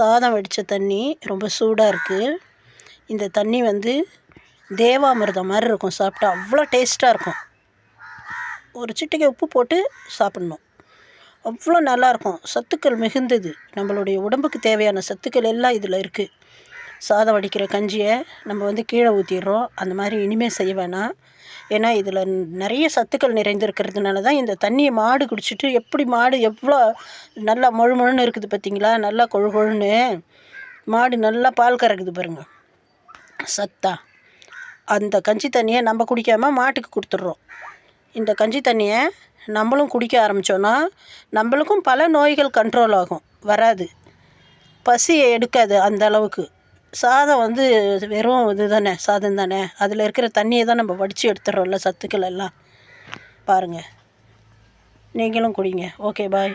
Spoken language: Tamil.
சாதம் வடித்த தண்ணி ரொம்ப சூடாக இருக்குது இந்த தண்ணி வந்து தேவாமிர்தம் மாதிரி இருக்கும். சாப்பிட்டா அவ்வளோ டேஸ்ட்டாக இருக்கும். ஒரு சிட்டிக்கை உப்பு போட்டு சாப்பிட்ணும். அவ்வளோ நல்லாயிருக்கும் சத்துக்கள் மிகுந்தது. நம்மளுடைய உடம்புக்கு தேவையான சத்துக்கள் எல்லாம் இதில் இருக்குது சாதம் வடிக்கிற கஞ்சியை நம்ம வந்து கீழே ஊற்றிடுறோம் அந்த மாதிரி இனிமேல் செய்ய வேணாம். ஏன்னா இதில் நிறைய சத்துக்கள் நிறைந்திருக்கிறதுனால தான் இந்த தண்ணியை மாடு குடிச்சிட்டு எப்படி மாடு எவ்வளோ நல்லா மொழு மொழுன்னு இருக்குது பார்த்தீங்களா நல்லா கொழு கொழுன்னு மாடு நல்லா பால் கறக்குது பாருங்கள் சத்தா. அந்த கஞ்சி தண்ணியை நம்ம குடிக்காமல் மாட்டுக்கு கொடுத்துட்றோம். இந்த கஞ்சி தண்ணியை நம்மளும் குடிக்க ஆரம்பித்தோன்னா நம்மளுக்கும் பல நோய்கள் கண்ட்ரோல் ஆகும். வராது. பசியை எடுக்காது அந்த அளவுக்கு. சாதம் வந்து வெறும் இது தானே சாதம் தானே? அதில் இருக்கிற தண்ணியை தான் நம்ம வடித்து எடுத்துடுறோம்ல சத்துக்கள் எல்லாம். பாருங்கள் நீங்களும் குடிங்க. Okay bye